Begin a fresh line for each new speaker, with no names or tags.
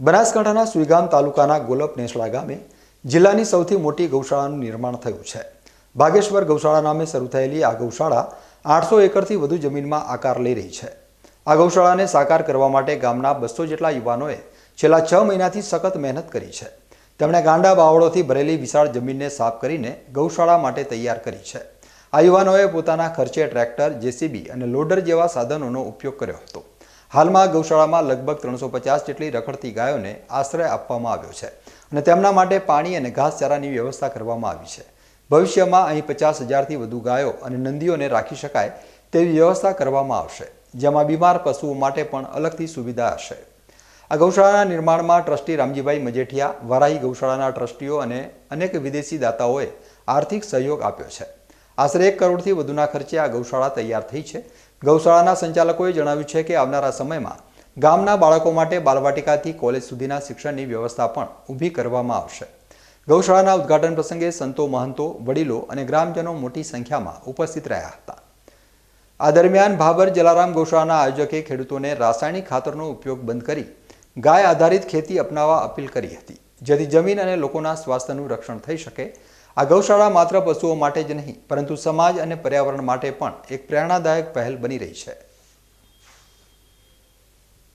બનાસકાંઠાના સુઈગામ તાલુકાના ગોલપ નેસડા ગામે જિલ્લાની સૌથી મોટી ગૌશાળાનું નિર્માણ થયું છે. ભાગેશ્વર ગૌશાળા નામે શરૂ થયેલી આ ગૌશાળા આઠસો એકરથી વધુ જમીનમાં આકાર લઈ રહી છે. આ ગૌશાળાને સાકાર કરવા માટે ગામના બસો જેટલા યુવાનોએ છેલ્લા છ મહિનાથી સખત મહેનત કરી છે. તેમણે ગાંડા બાવળોથી ભરેલી વિશાળ જમીનને સાફ કરીને ગૌશાળા માટે તૈયાર કરી છે. આ યુવાનોએ પોતાના ખર્ચે ટ્રેક્ટર, જેસીબી અને લોડર જેવા સાધનોનો ઉપયોગ કર્યો હતો. હાલમાં ગૌશાળામાં લગભગ ત્રણસો પચાસ જેટલી રખડતી ગાયોને આશ્રય આપવામાં આવ્યો છે અને તેમના માટે પાણી અને ઘાસચારાની વ્યવસ્થા કરવામાં આવી છે. ભવિષ્યમાં અહીં પચાસ હજારથી વધુ ગાયો અને નંદીઓને રાખી શકાય તેવી વ્યવસ્થા કરવામાં આવશે, જેમાં બીમાર પશુઓ માટે પણ અલગથી સુવિધા હશે. આ ગૌશાળાના નિર્માણમાં ટ્રસ્ટી રામજીભાઈ મજેઠિયા વરાઈ ગૌશાળાના ટ્રસ્ટીઓ અને અનેક વિદેશી દાતાઓએ આર્થિક સહયોગ આપ્યો છે. આશરે એક કરોડથી વધુના ખર્ચે આ ગૌશાળા તૈયાર થઈ છે. ગૌશાળાના સંચાલકોએ જણાવ્યું છે કે આવનારા સમયમાં ગામના બાળકો માટે બાલવાટિકાથી કોલેજ સુધીના શિક્ષણની વ્યવસ્થા પણ ઊભી કરવામાં આવશે. ગૌશાળાના ઉદ્ઘાટન પ્રસંગે સંતો, મહંતો, વડીલો અને ગ્રામજનો મોટી સંખ્યામાં ઉપસ્થિત રહ્યા હતા. આ દરમિયાન ભાબર જલારામ ગૌશાળાના આયોજકે ખેડૂતોને રાસાયણિક ખાતરનો ઉપયોગ બંધ કરી ગાય આધારિત ખેતી અપનાવવા અપીલ કરી હતી. જેથી જમીન અને લોકોના સ્વાસ્થ્યનું રક્ષણ થઈ શકે. આ ગૌશાળા માત્ર પશુઓ માટે જ નહીં, પરંતુ સમાજ અને પર્યાવરણ માટે પણ એક પ્રેરણાદાયક પહેલ બની રહી છે.